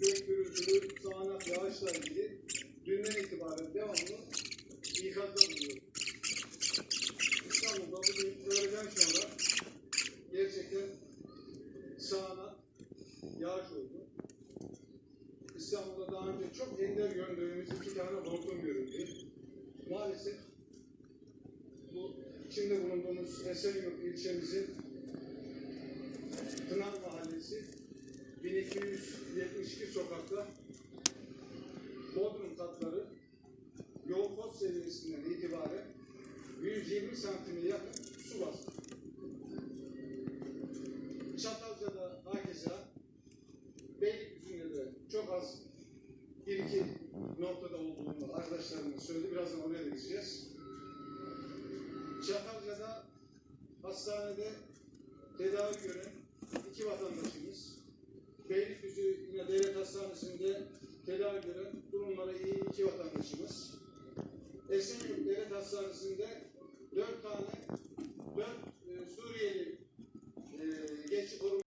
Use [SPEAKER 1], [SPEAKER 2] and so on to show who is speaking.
[SPEAKER 1] gök gürültülü sağanak yağışla ilgili dünden itibaren devamlı ikazda bulunuyor. İstanbul'da bugün öğleden sonra gerçekten sağanak yağış oldu. İstanbul'da daha önce çok ender gördüğümüz iki tane hortum görüldü. Maalesef bu içinde bulunduğumuz Esenyurt ilçemizin Pınar Mahallesi 1272 sokakta Bodrum katları yol pot seviyesinden itibaren 120 santime yakın su bastı. Çatalca'da hakeza Beylikdüzü'nde de çok az bir iki noktada olduğunu arkadaşlarımız söyledi. Birazdan oraya da gideceğiz. Çatalca'da hastanede tedavi gören Beylikdüzü yine devlet hastanesinde tedavi gören durumları iyi iki vatandaşımız, Esenyurt Devlet Hastanesi'nde dört tane